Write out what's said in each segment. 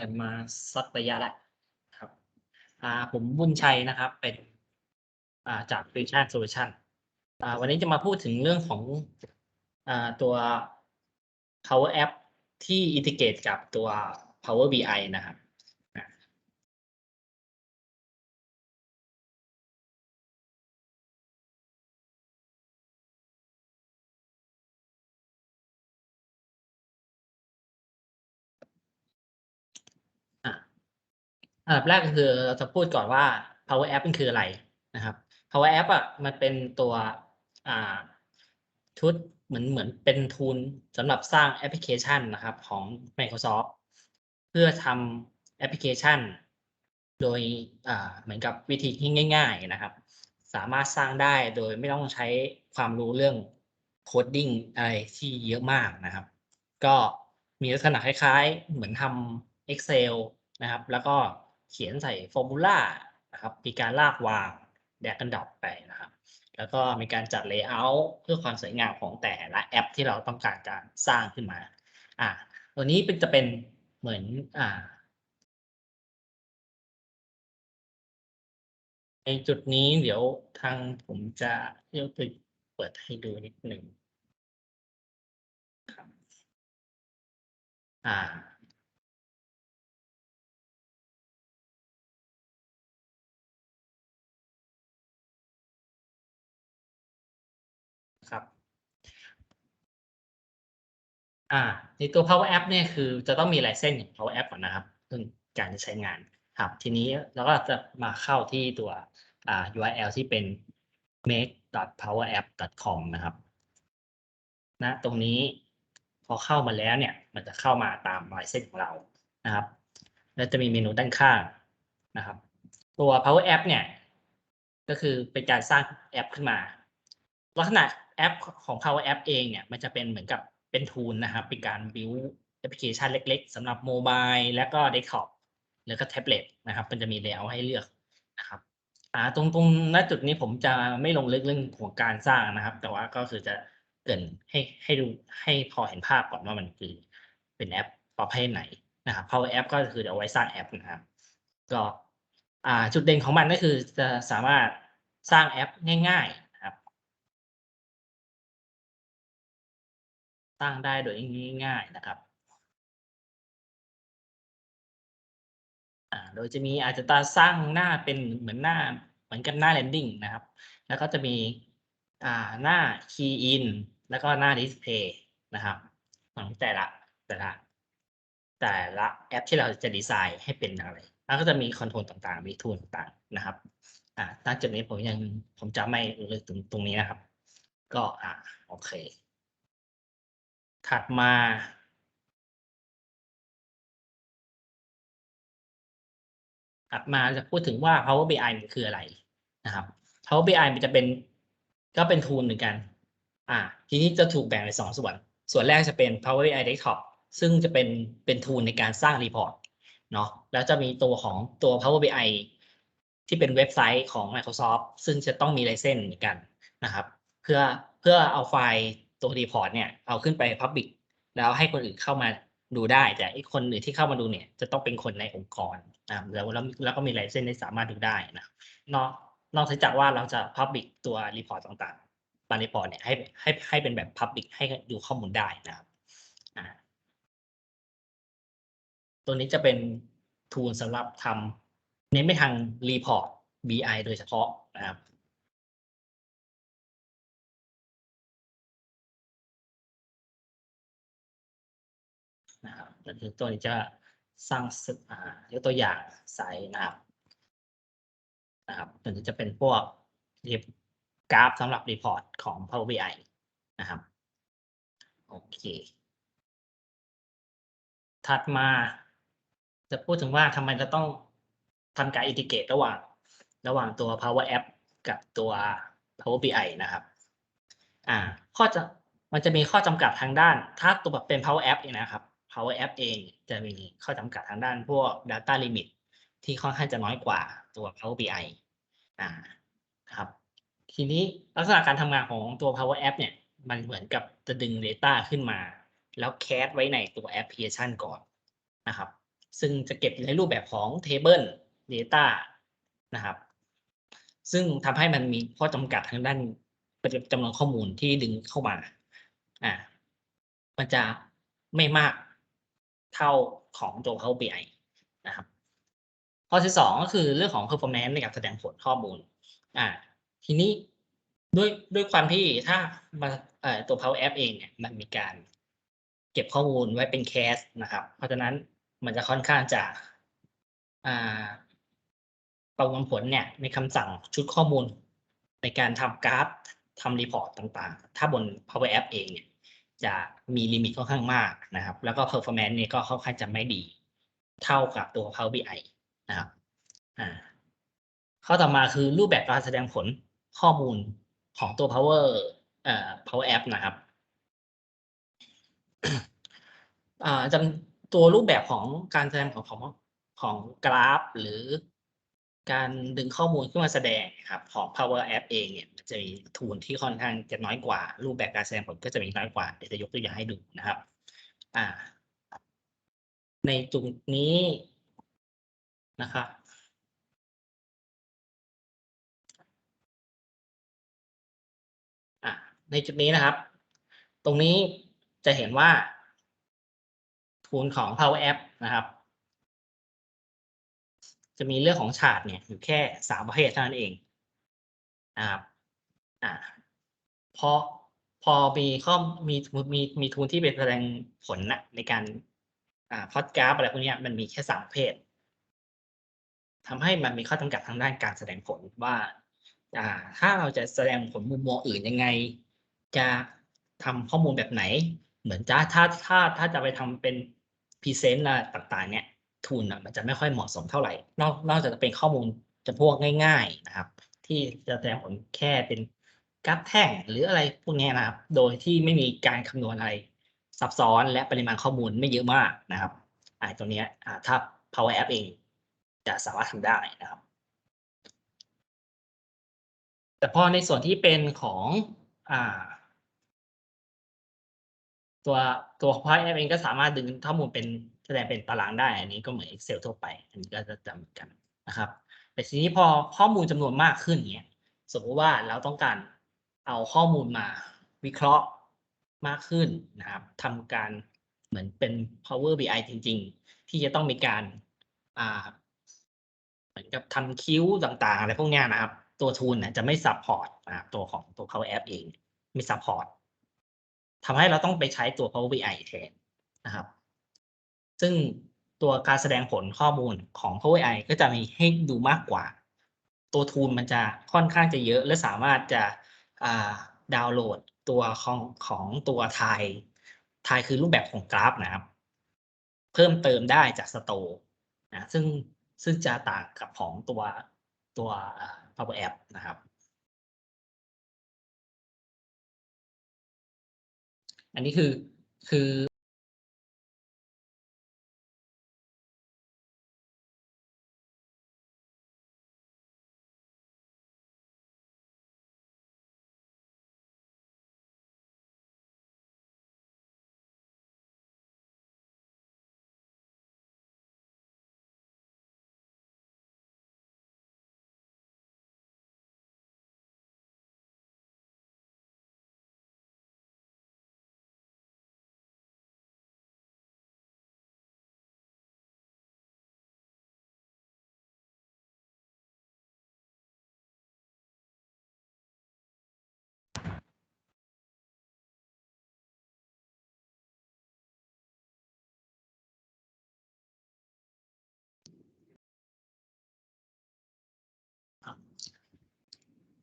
กันมาสักระยะแล้วครับอ่าผมบุญชัยนะครับ เป็นอ่าจากฟิวชั่นโซลูชันอ่าวันนี้จะมาพูดถึงเรื่องของอ่าตัว Power App ที่อินทิเกรตกับตัว Power BI นะครับ อันดับแรกก็คือเราจะพูดก่อนว่า Power App มันคืออะไรนะครับ Power App อะมันเป็นตัวอ่าชุดเหมือนเหมือนเป็นทูลสำหรับสร้างแอปพลิเคชันนะครับของ Microsoft เพื่อทำแอปพลิเคชัน โดยอ่าเหมือนกับวิธีที่ง่าย ๆนะครับ สามารถสร้างได้โดยไม่ต้องใช้ความรู้เรื่องโคดดิ้งอะไรที่เยอะมากนะครับ ก็มีลักษณะคล้ายๆ เหมือนทำ Excel นะครับ แล้วก็ เขียนใส่ฟอร์มูลานะครับมีการลากวางแดกกันดอกไปนะครับ แล้วก็มีการจัด Layout เพื่อความสวยงามของแต่ละแอปที่เราต้องการการสร้างขึ้นมาอ่าตัวนี้เป็นจะเป็นเหมือนอ่าในจุดนี้เดี๋ยวทางผมจะยกไปเปิดให้ดูนิดหนึ่งครับ อ่า อ่าในตัว Power App เนี่ยคือจะต้องมีลายเส้นของ Power App ก่อนนะครับซึ่งการจะใช้งานครับ ทีนี้เราก็จะมาเข้าที่ตัวอ่า URL ที่เป็น make.powerapp.com นะครับนะตรงนี้พอเข้ามาแล้วเนี่ย มันจะเข้ามาตามลายเส้นของเรานะครับ แล้วจะมีเมนูด้านข้างนะครับ ตัว Power App เนี่ย ก็คือเป็นการสร้างแอปขึ้นมา ลักษณะแอปของ Power App เองเนี่ย มันจะเป็นเหมือนกับ เป็นทูลนะครับ เป็นการ build แอปพลิเคชันเล็กๆสำหรับโมบายแล้วก็เดสก์ท็อปแล้วก็แท็บเล็ตนะครับ มันจะมี layout ให้เลือกนะครับอ่าตรงตรงณจุดนี้ผมจะไม่ลงลึกเรื่องของการสร้างนะครับ แต่ว่าก็คือจะเกินให้ให้ดูให้พอเห็นภาพก่อนว่ามันคือเป็นแอปประเภทไหนนะครับ Power App ก็คือเอาไว้สร้างแอปนะครับ ก็จุดเด่นของมันก็คือจะสามารถสร้างแอปง่าย ๆ นะครับสร้งได้โดยง่ายๆนะครับโดยจะมีอาจจะตาสร้างหน้าเป็นเหมือนหน้าเหมือนกับหน้า landing นะครับ แล้วก็จะมีหน้า key in แล้วก็หน้า display นะครับของแต่ละแต่ละแต่ละแอปที่เราจะดีไซน์ให้เป็นอะไร แล้วก็จะมีคอนโทรลต่างๆ มีทูลต่างๆนะครับอ่าณจุดนี้ผมยังผมจะไม่ลึกถึงตรงนี้นะครับ ก็อ่าโอเค ถัดมาถัดมาจะพูดถึงว่า Power BI มันคืออะไรนะครับ Power BI มันจะเป็นก็เป็นทูลเหมือนกัน อ่า ทีนี้จะถูกแบ่งเป็นสองส่วน ส่วนแรกจะเป็น Power BI Desktop ซึ่งจะเป็นเป็นทูลในการสร้างรีพอร์ตเนาะแล้วจะมีตัวของตัว Power BI ที่เป็นเว็บไซต์ของ Microsoft ซึ่งจะต้องมีไลเซนส์เหมือนกันนะครับ เพื่อเพื่อเอาไฟล์ ตัวรีพอร์ตเนี่ยเอาขึ้นไป Public แล้วให้คนอื่นเข้ามาดูได้ แต่ไอ้คนอื่นที่เข้ามาดูเนี่ย จะต้องเป็นคนในองค์กรนะแล้วแล้วก็มีไลเซนส์ที่สามารถดูได้นะนอกนอกจากว่าเราจะ Public ตัวรีพอร์ตต่างๆบางรีพอร์ตเนี่ยให้ให้ให้เป็นแบบ Public ให้ดูข้อมูลได้นะครับตัวนี้จะเป็นทูลสำหรับทำเน้นไปทางรีพอร์ต BI โดยเฉพาะนะครับ ตัวนี้จะสร้างสอ่ายกตัวอย่างไซส์นะครับนะครับตัวนี้จะเป็นพวกกราฟสำหรับรีพอร์ตของ Power BI นะครับ โอเค ถัดมาจะพูดถึงว่าทำไมจะต้องทำการอินทิเกรตระหว่าง ระหว่างตัว Power App กับตัว Power BI นะครับ อ่า ข้อจะมันจะมีข้อจำกัดทางด้าน ถ้าตัวแบบเป็น Power App เองนะครับ Power App เองจะมีข้อจำกัดทางด้านพวก Data Limit ที่ค่อนข้างจะน้อยกว่าตัว Power BI อ่าครับทีนี้ลักษณะการทำงานของตัว Power App เนี่ยมันเหมือนกับจะดึง Data ขึ้นมา แล้วแคสไว้ในตัวแอปพลิเคชันก่อนนะครับ ซึ่งจะเก็บในรูปแบบของ Table Data นะครับ ซึ่งทำให้มันมีข้อจำกัดทางด้านจำนวนข้อมูลที่ดึงเข้ามาอ่ามันจะไม่มาก เท่าของตัว Power BI นะครับข้อที่สองก็คือเรื่องของ performance ในการแสดงผลข้อมูลอ่าทีนี้ด้วยด้วยความที่ถ้ามาตัว Power App เองเนี่ยมันมีการเก็บข้อมูลไว้เป็นแคสนะครับ เพราะฉะนั้นมันจะค่อนข้างจะประมวลผลเนี่ยในคำสั่งชุดข้อมูลในการทำกราฟทำรีพอร์ตต่างๆ ถ้าบน Power App เองเนี่ย จะมีลิมิตค่อนข้างมากนะครับ แล้วก็ performance เนี่ยก็ค่อนข้างจะไม่ดี เท่ากับตัว Power BI นะครับอ่าข้อต่อมาคือรูปแบบการแสดงผลข้อมูลของตัว Power เอ่อ Power App นะครับอ่าจำตัวรูปแบบของการแสดงผลของของกราฟ หรือ การดึงข้อมูลขึ้นมาแสดงครับของ Power App เองเนี่ยจะมีทูลที่ค่อนข้างจะน้อยกว่า รูปแบบการแสดงผลก็จะมีน้อยกว่าเดี๋ยวจะยกตัวอย่างให้ดูนะครับอ่าในจุดนี้นะครับอะในจุดนี้นะครับ ตรงนี้จะเห็นว่า ทูลของ Power App นะครับ จะมีเรื่องของฉากเนี่ยอยู่แค่สามประเภทเท่านั้นเองนะครับอ่าพอพอมีข้อมีมีมีทูลที่เป็นแสดงผลนะในการอ่าพอดกราฟอะไรพวกนี้มันมีแค่สามประเภททำให้มันมีข้อจำกัดทางด้านการแสดงผลว่าอ่า ถ้าเราจะแสดงผลมุมมองอื่นยังไง จะทำข้อมูลแบบไหน เหมือนจะถ้าถ้าถ้าจะไปทำเป็นพรีเซนต์อะไรต่าง ๆ เนี่ย ทุนอะมันจะไม่ค่อยเหมาะสมเท่าไหร่ นอกนอกจากจะเป็นข้อมูลจะพวกง่าย ๆนะครับ ที่จะแสดงผลแค่เป็นกราฟแท่งหรืออะไรพวกนี้นะครับ โดยที่ไม่มีการคำนวณอะไรซับซ้อนและปริมาณข้อมูลไม่เยอะมากนะครับอ่าตัวเนี้ยอ่าถ้า Power App เองจะสามารถทำได้นะครับ แต่พอในส่วนที่เป็นของอ่าตัวตัว Power App เองก็สามารถดึงข้อมูลเป็น แสดงเป็นตารางได้ อันนี้ก็เหมือน Excel ทั่วไป อันนี้ก็จะจำเหมือนกันนะครับ แต่ทีนี้พอข้อมูลจำนวนมากขึ้นเนี้ย สมมติว่าเราต้องการเอาข้อมูลมาวิเคราะห์มากขึ้นนะครับทำการเหมือนเป็น Power BI จริง ๆ ที่จะต้องมีการอ่าเหมือนกับทำคิ้วต่างๆ อะไรพวกนี้นะครับ ตัวทูลจะไม่ซัพพอร์ตนะครับตัวของตัว Power App เองไม่ซัพพอร์ตทำให้เราต้องไปใช้ตัว Power BI แทนนะครับ ซึ่งตัวการแสดงผลข้อมูลของ Power BI ก็จะมีให้ดูมากกว่า ตัวทูลมันจะค่อนข้างจะเยอะ และสามารถจะดาวน์โหลดตัวของของตัวไทยไทยคือรูปแบบของกราฟนะครับ เพิ่มเติมได้จากสโตร์นะซึ่งซึ่งจะต่างกับของตัวตัว Power App นะครับ อันนี้คือคือ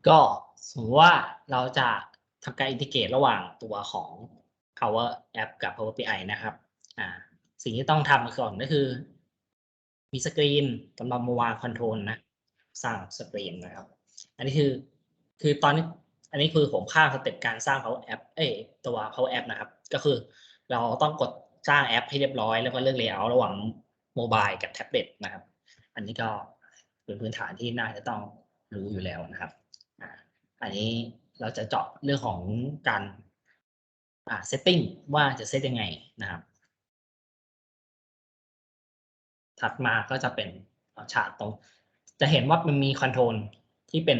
ก็สมมติว่าเราจะทำการอินทิเกรตระหว่างตัวของ Power App กับ Power BI นะครับอ่าสิ่งที่ต้องทำก่อนก็คือ มีสกรีนกำลังมาวางคอนโทรลนะ สร้างสกรีนนะครับ อันนี้คือคือตอนนี้อันนี้คือผมข้ามสเต็ปการสร้าง Power App เอ้ยตัว Power App นะครับ ก็คือเราต้องกดสร้างแอปให้เรียบร้อย แล้วก็เลือก layout ระหว่างโมบายกับแท็บเล็ตนะครับ อันนี้ก็เป็นพื้นฐานที่น่าจะต้องรู้อยู่แล้วนะครับ อันนี้เราจะเจาะเรื่องของการอ่า setting ว่าจะเซตยังไงนะครับ ถัดมาก็จะเป็นฉากตรง จะเห็นว่ามันมีคอนโทรลที่เป็น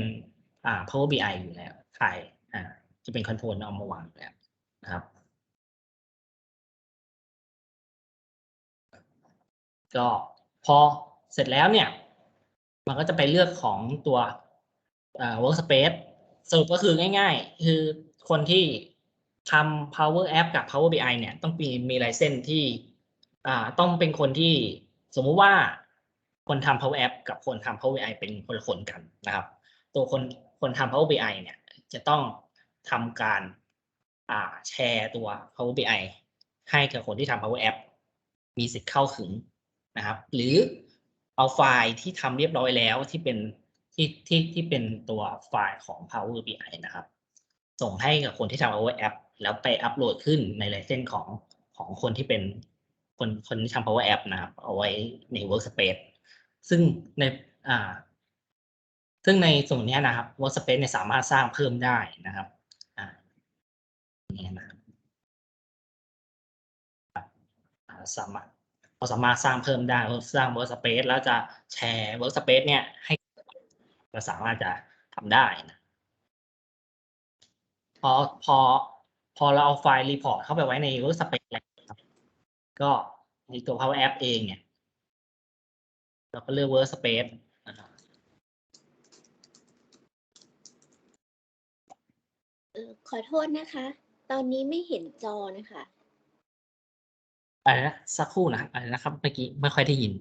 อ่า Power BI อยู่แล้วถ่ายอ่าจะเป็นคอนโทรลเอามาวางอยู่แล้วนะครับก็พอเสร็จแล้วเนี่ย มันก็จะไปเลือกของตัว workspace สรุปก็คือง่ายๆ คือคนที่ทำ Power App กับ Power BI เนี่ย ต้องมีมีไลเซนที่อ่าต้องเป็นคนที่สมมุติว่าคนทำ Power App กับคนทำ Power BI เป็นคนละคนกันนะครับ ตัวคนคนทำ Power BI เนี่ย จะต้องทำการอ่าแชร์ตัว Power BI ให้กับคนที่ทำ Power App มีสิทธิ์เข้าถึงนะครับ หรือเอาไฟล์ที่ทำเรียบร้อยแล้วที่เป็น ที่ที่ที่เป็นตัวไฟล์ของ Power BI นะครับ ส่งให้กับคนที่ทำ Power App แล้วไปอัปโหลดขึ้นในไลเซนของของคนที่เป็นคนคนที่ทำ Power App นะครับ เอาไว้ใน Workspace ซึ่งในอ่า ซึ่งในส่วนนี้นะครับ Workspace เนี่ยสามารถสร้างเพิ่มได้นะครับอ่าเนี่ยนะครับสามารถเราสามารถสร้างเพิ่มได้สร้าง Workspace แล้วจะแชร์ Workspace เนี่ยให้ เราสามารถจะทำได้นะพอพอพอเราเอาไฟล์รีพอร์ตเข้าไปไว้ใน Workspace แล้วครับก็ในตัว Power App เองเนี่ย เราก็เลือก Workspace นะครับเออขอโทษนะคะ ตอนนี้ไม่เห็นจอนะคะ อะไรนะสักครู่นะอะไรนะครับเมื่อกี้ไม่ค่อยได้ยิน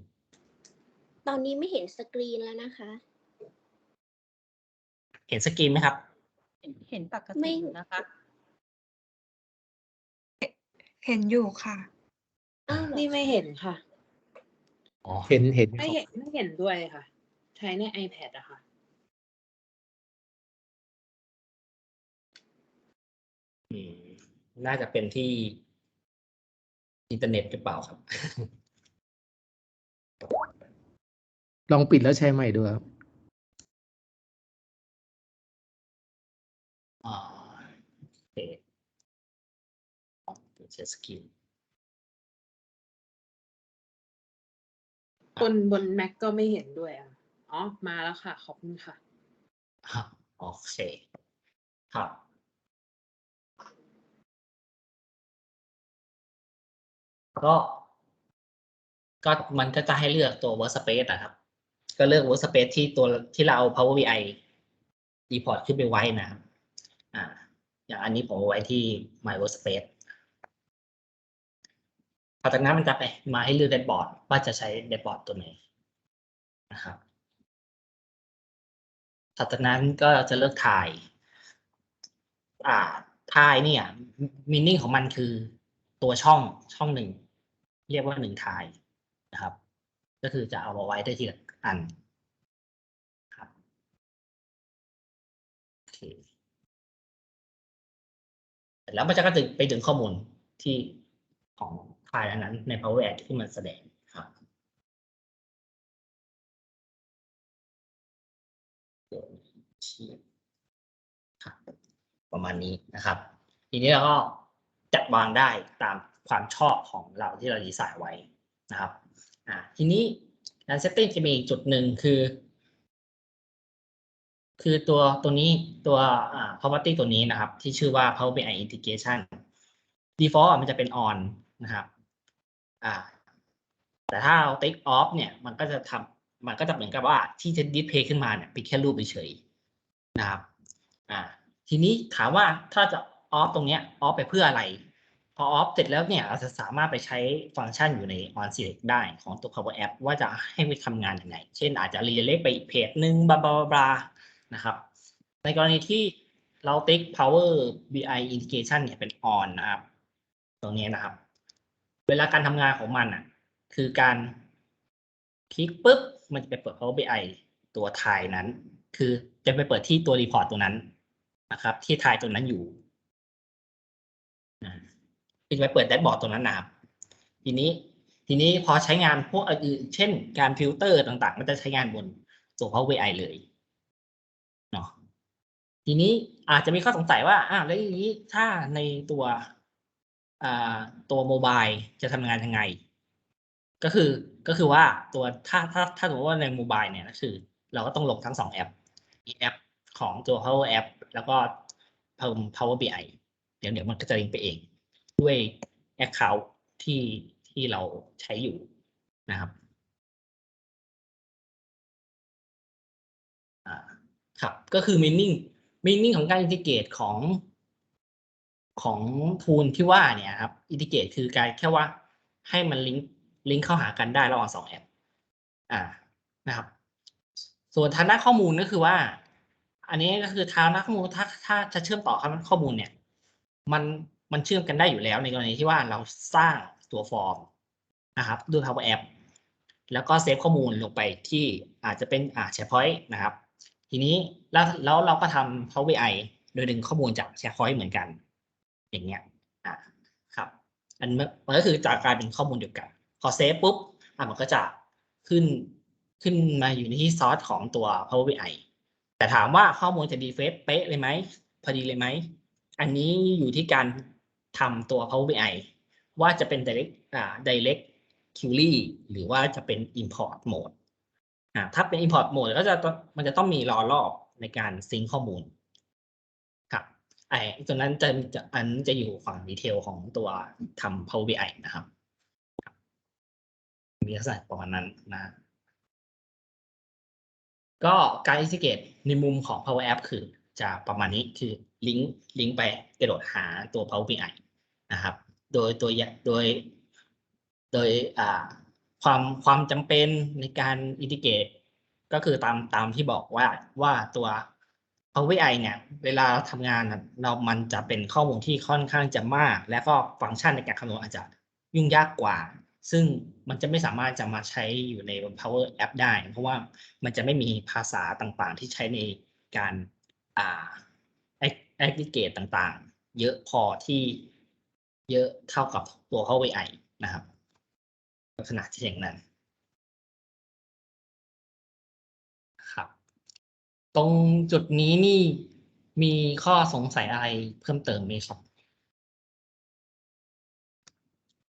ตอนนี้ไม่เห็นสกรีนแล้วนะคะ เห็นสกรีนไหมครับเห็นเห็นปกไม่ ติอยู่นะคะ เห็นอยู่ค่ะ อ้าวเหรอนี่ไม่เห็นค่ะ อ๋อเห็นเห็นไม่เห็นไม่เห็นด้วยค่ะ ใช้ใน iPad อะค่ะ อืมน่าจะเป็นที่อินเทอร์เน็ตหรือเปล่าครับ ลองปิดแล้วใช้ใหม่ดูครับ อ่าโอเค อ๋อเป็นเชสกิลบนบน Mac ก็ไม่เห็นด้วยอะอ๋อ มาแล้วค่ะ ขอบคุณค่ะครับโอเคครับก็ก็มันก็จะให้เลือกตัว Workspace นะครับ ก็เลือก Workspace ที่ตัวที่เราเอา Power BI report ขึ้นไปไว้นะครับอ่าอย่างอันนี้ผมเอาไว้ที่ My Workspace พอจากนั้นมันจะไปมาให้เลือก dashboard ว่าจะใช้ dashboard ตัวไหนนะครับถัดจากนั้นก็จะเลือกถ่ายอ่าถ่ายเนี่ยมินนิ่งของมันคือตัวช่องช่องหนึ่ง เรียกว่าหนึ่งถ่ายนะครับ ก็คือจะเอามาไว้ได้ทีละอันครับโอเคแล้วมันจะก็จะไปดึงข้อมูลที่ของ ไฟล์อันนั้นใน Power App ที่มันแสดงครับครับประมาณนี้นะครับ ทีนี้เราก็จัดวางได้ตามความชอบของเราที่เราดีไซน์ไว้นะครับอ่าทีนี้การเซตติ้งจะมีอีกจุดหนึ่งคือ คือตัวตัวนี้ตัวอ่า property ตัวนี้นะครับ ที่ชื่อว่า Power BI Integration default มันจะเป็น on นะครับ อ่า แต่ถ้าเรา take off เนี่ย มันก็จะทำมันก็จะเหมือนกับว่าที่จะ display ขึ้นมาเนี่ยเป็นแค่รูปเฉยๆนะครับ อ่า ทีนี้ถามว่าถ้าจะออฟตรงเนี้ยออฟไปเพื่ออะไร พอออฟเสร็จแล้วเนี่ยเราจะสามารถไปใช้ฟังก์ชันอยู่ใน on select ได้ของตัว Power App ว่าจะให้ไปทำงานยังไง เช่นอาจจะรีเลย์ไปอีกเพจหนึ่งบลาบลาบลานะครับ ในกรณีที่เราติ๊ก Power BI Integration เนี่ยเป็น on นะครับ ตรงนี้นะครับ เวลาการทำงานของมันอะ คือการคลิกปุ๊บ มันจะไปเปิด Power BI ตัวไทยนั้น คือจะไปเปิดที่ตัวรีพอร์ตตัวนั้นนะครับ ที่ไทยตัวนั้นอยู่นะจะไปเปิดแดชบอร์ดตัวนั้นนะครับทีนี้ ทีนี้พอใช้งานพวกอื่นเช่น การฟิลเตอร์ต่างๆ มันจะใช้งานบนตัว Power BI เลยเนาะทีนี้อาจจะมีข้อสงสัยว่าอ้าวแล้วอย่างนี้ถ้าในตัว ตัวโมบายจะทำงานยังไง ก็คือก็คือว่าตัวถ้าถ้าถ้าสมมติว่าในโมบายเนี่ยก็คือ เราก็ต้องลงทั้งสองแอปมีแอปของตัว Power App แล้วก็เพิ่ม Power BI เดี๋ยวเดี๋ยวมันก็จะลิงไปเอง ด้วย Account ที่ที่เราใช้อยู่นะครับอ่าครับก็คือ meaning meaning ของการ integrate ของ ของทูลที่ว่าเนี่ยครับ integrate คือการแค่ว่าให้มันลิงก์ลิงก์เข้าหากันได้ระหว่างสองแอปอ่านะครับ ส่วนทางด้านข้อมูลก็คือว่า อันนี้ก็คือทางด้านข้อมูลถ้าถ้าจะเชื่อมต่อข้อมูลเนี่ย มันมันเชื่อมกันได้อยู่แล้วในกรณีที่ว่าเราสร้างตัวฟอร์มนะครับด้วย Power App แล้วก็เซฟข้อมูลลงไปที่อาจจะเป็นอ่า SharePoint นะครับ ทีนี้แล้วแล้วเราก็ทำ Power BI โดยดึงข้อมูลจาก SharePoint เหมือนกัน อย่างเงี้ยอ่าครับอันมันก็คือจะกลายเป็นข้อมูลเดียวกัน พอเซฟปุ๊บอะมันก็จะขึ้นขึ้นมาอยู่ในที่ซอสของตัว Power BI แต่ถามว่าข้อมูลจะดีเฟซเป๊ะเลยไหมพอดีเลยไหม อันนี้อยู่ที่การทำตัว Power BI ว่าจะเป็น direct อ่า direct query หรือว่าจะเป็น import mode อ่าถ้าเป็น import mode ก็จะต้องมันจะต้องมีรอรอบในการซิงข้อมูล ไอ้ตัวนั้นจะจะอันจะอยู่ฝั่งดีเทลของตัวทำ Power BI นะครับ มีลักษณะประมาณนั้นนะ ก็การ integrate ในมุมของ Power App คือจะประมาณนี้คือลิงก์ลิงก์ไปกระโดดหาตัว Power BI นะครับ โดยตัวโดย โดยอ่าความความจำเป็นในการ integrate ก็คือตามตามที่บอกว่าว่าตัว Power BI เนี่ย เวลาเราทำงานน่ะเรามันจะเป็นข้อมูลที่ค่อนข้างจะมาก และก็ฟังก์ชันในการคำนวณอาจจะยุ่งยากกว่า ซึ่งมันจะไม่สามารถจะมาใช้อยู่ในบน Power App ได้ เพราะว่ามันจะไม่มีภาษาต่างๆ ที่ใช้ในการอ่า aggregate ต่างๆ เยอะพอที่เยอะเท่ากับตัว Power BI นะครับ ลักษณะที่อย่างนั้น ตรงจุดนี้นี่มีข้อสงสัยอะไรเพิ่มเติมไหมครับ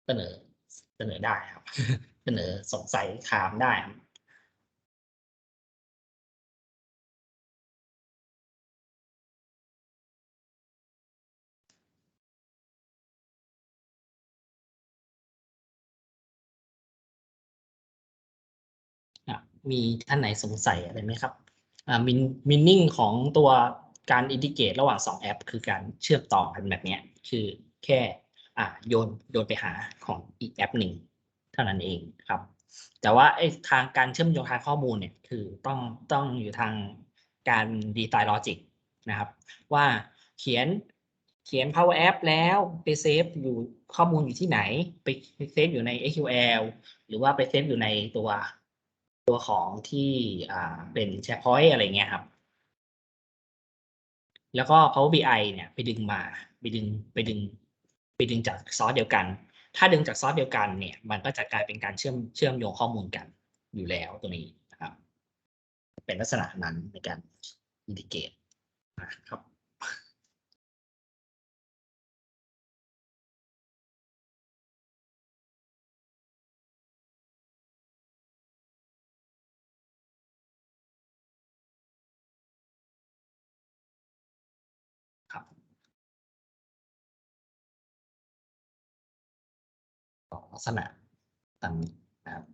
เสนอ เสนอได้ครับ เสนอสงสัยถามได้ครับมีท่านไหนสงสัยอะไรไหมครับ มินมินนิ่งของตัวการอินทิเกรตระหว่างสองแอป คือการเชื่อมต่อกันแบบนี้คือแค่อ่าโยนโยนไปหาของอีกแอปหนึ่งเท่านั้นเองครับ แต่ว่าไอ้ทางการเชื่อมโยงทางข้อมูลเนี่ยคือต้องต้องอยู่ทางการดีไซน์ลอจิกนะครับ ว่าเขียนเขียน Power App แล้วไปเซฟอยู่ข้อมูลอยู่ที่ไหน ไปเซฟอยู่ใน SQL หรือว่าไปเซฟอยู่ในตัว ตัวของที่อ่าเป็น SharePoint อะไรเงี้ยครับ แล้วก็ Power BI เนี่ยไปดึงมาไปดึงไปดึงไปดึงจากซอสเดียวกัน ถ้าดึงจากซอสเดียวกันเนี่ย มันก็จะกลายเป็นการเชื่อมเชื่อมโยงข้อมูลกันอยู่แล้วตัวนี้นะครับ เป็นลักษณะนั้นในการอินทิเกรตนะครับ ต่อลักษณะตามนี้นะครับ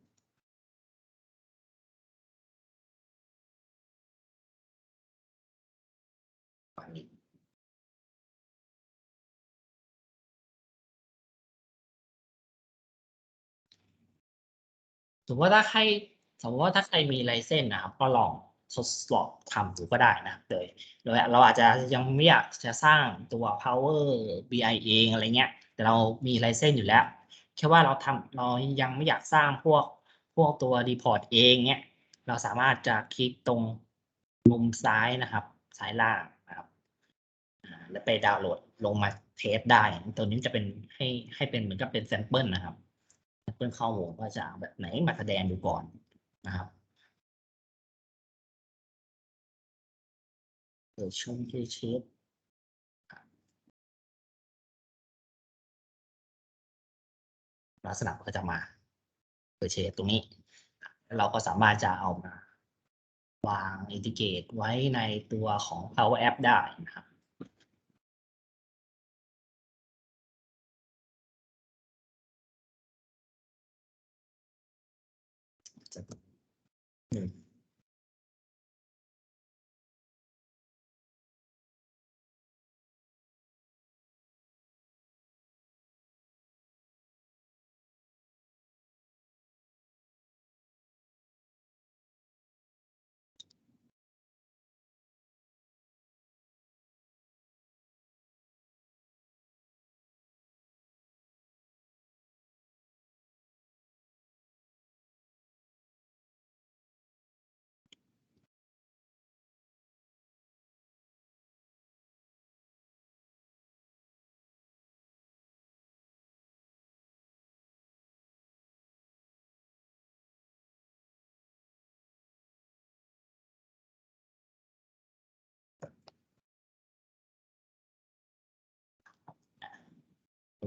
สมมติว่าถ้าใครสมมติว่าถ้าใครมีไลเซนนะครับก็ลองทดสอบทำดูก็ได้นะโดยโดยเราอาจจะยังไม่อยากจะสร้างตัว Power BI เองอะไรเงี้ย แต่เรามีไลเซนอยู่แล้ว แค่ว่าเราทำเรายังไม่อยากสร้างพวกพวกตัวรีพอร์ตเองเนี่ยเราสามารถจะคลิกตรงมุมซ้ายนะครับซ้ายล่างนะครับแล้วไปดาวน์โหลดลงมาเทสได้ ตัวนี้จะเป็นให้ให้เป็นเหมือนกับเป็นแซมเปิลนะครับแซมเปิลข้อมูลว่าจะแบบไหนมาแสดงดูก่อนนะครับเดี๋ยวช่วงที่เชฟ ลักษณะก็จะมาเปิดเชฟตรงนี้ เราก็สามารถจะเอามาวางอินทิเกรตไว้ในตัวของ Power App ได้นะครับ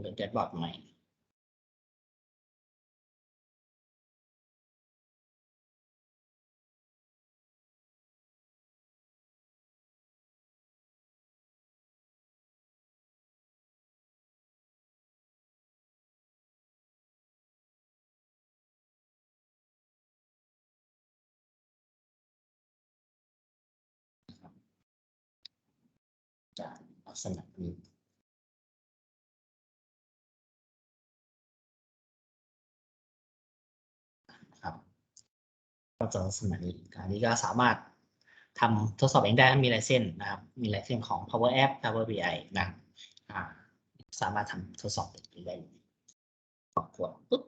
เป็นแดชบอร์ดใหม่จะลักษณะนี้ ก็จะลักษณะนี้อันนี้ก็สามารถทำทดสอบเองได้มีลายเส้นนะครับ มีลายเส้นของ Power App Power BI นะครับสามารถทำทดสอบได้เลยกดกดปุ๊บ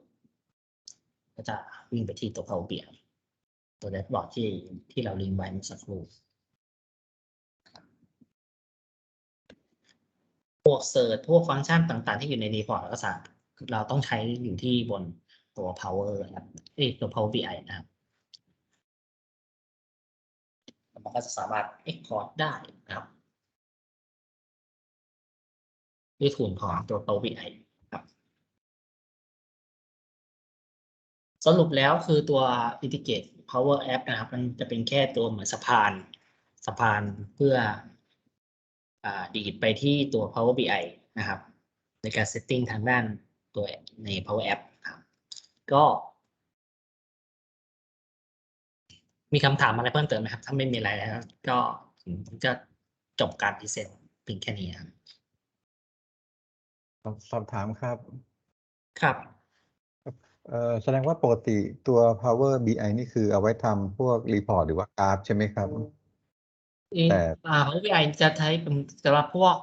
ก็จะวิ่งไปที่ตัว Power BI ตัวแดชบอร์ดที่ที่เราลิงก์ไว้เมื่อสักครู่พวกเซิร์ชพวกฟังก์ชันต่างๆ ที่อยู่ในรีพอร์ตเราก็สามารเราต้องใช้อยู่ที่บนตัว power นะครับเอ้ตัว power BI นะครับ มันก็จะสามารถ export ได้นะครับด้วยทุนของตัว power BI ครับ สรุปแล้วคือตัว integrate power app นะครับ มันจะเป็นแค่ตัวเหมือนสะพานสะพานเพื่ออดีดไปที่ตัว Power BI นะครับ ในการ setting ทางด้านตัวใน Power App ครับ ก็ มีคำถามอะไรเพิ่มเติมไหมครับ ถ้าไม่มีอะไรแล้วก็ผมจะจบการพรีเซนต์เพียงแค่นี้ครับสอบสอบถามครับ ครับเอ่อแสดงว่าปกติตัว Power BI นี่คือเอาไว้ทำพวกรีพอร์ตหรือว่ากราฟใช่ไหมครับ แต่อ่า Power BI จะใช้เป็นสำหรับพวก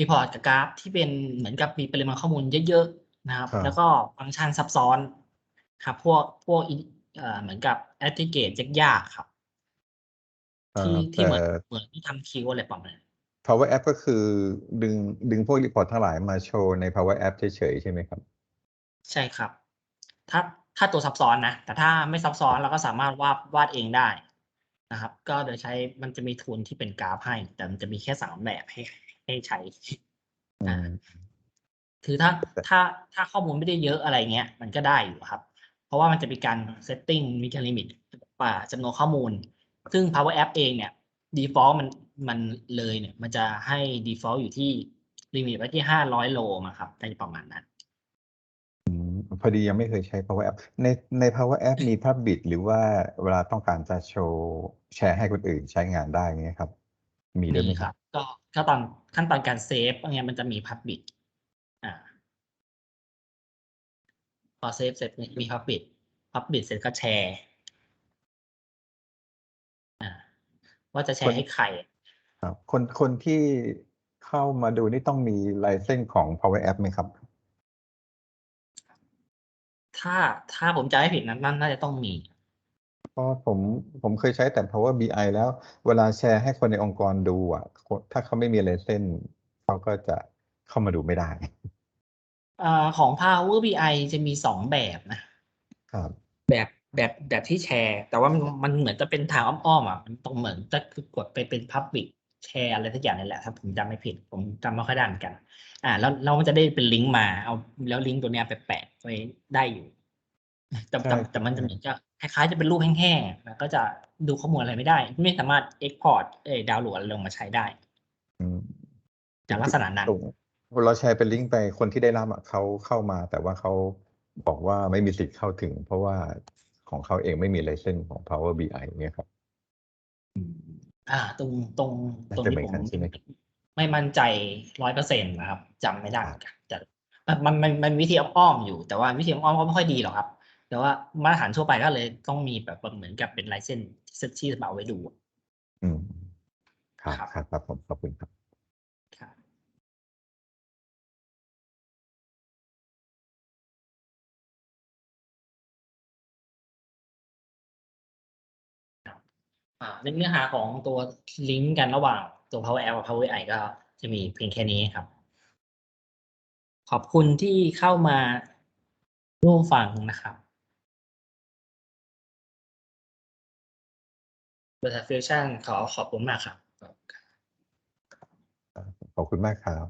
รีพอร์ตกับกราฟที่เป็นเหมือนกับมีปริมาณข้อมูลเยอะๆนะครับครับแล้วก็ฟังก์ชันซับซ้อนครับพวกพวกอิน เอ่อเหมือนกับแอ g ิเกตยากๆครับเอ่ที่อที่เหมือนแต่เหมือนที่ทำคิวอะไรประมาณนั้น Power App ก็คือดึงดึงพวกรีพอร์ตทั้งหลายมาโชว์ใน Power App เฉยๆใช่ไหมครับ ใช่ครับ ถ้าถ้าตัวซับซ้อนนะ แต่ถ้าไม่ซับซ้อนเราก็สามารถวาดวาดเองได้นะครับ ก็โดยใช้มันจะมีทูลที่เป็นกราฟให้ แต่มันจะมีแค่สามแบบให้ให้ใช้อืมคือถ้าแต่ถ้าถ้าข้อมูลไม่ได้เยอะอะไรเงี้ย มันก็ได้อยู่ครับ เพราะว่ามันจะมีการเซตติ้งมีการลิมิตป่าจำนวนข้อมูล ซึ่ง Power App เองเนี่ย default มันมันเลยเนี่ย มันจะให้ default อยู่ที่ลิมิตไว้ที่ห้าร้อยโลมาครับได้ประมาณนั้นพอดียังไม่เคยใช้ Power App ในใน Power App มี Public หรือว่าเวลาต้องการจะโชว์แชร์ให้คนอื่นใช้งานได้เงี้ยครับ มีด้วยไหมมีคครับรับ ก็ก็ตอนขั้นตอนการเซฟอะไรเงี้ยมันจะมีพับบิ c อ่า พ อเซฟเสร็จมีพับบิ c พับบิ c เสร็จก็แชร์อ่าว่าจะแชร์ให้ใครครับ คนคนที่เข้ามาดูนี่ต้องมีลายเส้นของ Power App ไหมครับ ถ้าถ้าผมจำไม่ผิดนั้นนั่นน่าจะต้องมีเพราะผมผมเคยใช้แต่ Power BI แล้ว เวลาแชร์ให้คนในองค์กรดูอะคนถ้าเขาไม่มีลายเส้นเขาก็จะเข้ามาดูไม่ได้ อ่าของ Power BI จะมีสองแบบนะครับ แบบแบบแบบที่แชร์ แต่ว่ามันมันเหมือนจะเป็นทางอ้อมๆอะมันตรงเหมือนจะคือกดไปเป็น Public แชร์อะไรสักอย่างนี่แหละถ้าผมจำไม่ผิด ผมจำไม่ค่อยได้เหมือนกัน อ่า แล้วเรามันจะได้เป็นลิงก์มาเอาแล้วลิงก์ตัวเนี้ยไปแปะไว้ได้อยู่แต่แต่ใช่แต่มันใช่จะเหมือนจะคล้ายๆจะเป็นรูปแห้งๆแล้วก็จะดูข้อมูลอะไรไม่ได้ ไม่สามารถ export เอ้ยดาวน์โหลดอะไรลงมาใช้ได้อืมจากลักษณะนั้นตรง เราแชร์เป็นลิงก์ไปคนที่ได้รับอะเขาเข้ามา แต่ว่าเขาบอกว่าไม่มีสิทธิ์เข้าถึง เพราะว่าของเขาเองไม่มีไลเซนส์ของ Power BI เนี่ยครับอ่าตรงตรงน่าตรงจะนี้เหมืผอนมกันใช่ไหมไม่มั่นใจร้อยเปอร์เซ็นต์นะครับจำไม่ได้เหมือนกันแต่มันมันมันวิธีอ้อมๆอยู่ แต่ว่าวิธีอ้อมๆก็ไม่ค่อยดีหรอกครับ แต่ว่ามาตรฐานทั่วไปก็เลยต้องมีแบบเหมือนกับเป็นไลเซนส์ที่จะเอาไว้ดู อืมครับครับครับครับผมขอบคุณครับครับ อ่าในเนื้อหาของตัวลิงก์กันระหว่างตัว Power App กับ Power BI ก็จะมีเพียงแค่นี้ครับ ขอบคุณที่เข้ามาร่วมฟังนะครับบริษัทฟิวชั่นขอขอบคุณมากครับ ขอบคุณมากครับ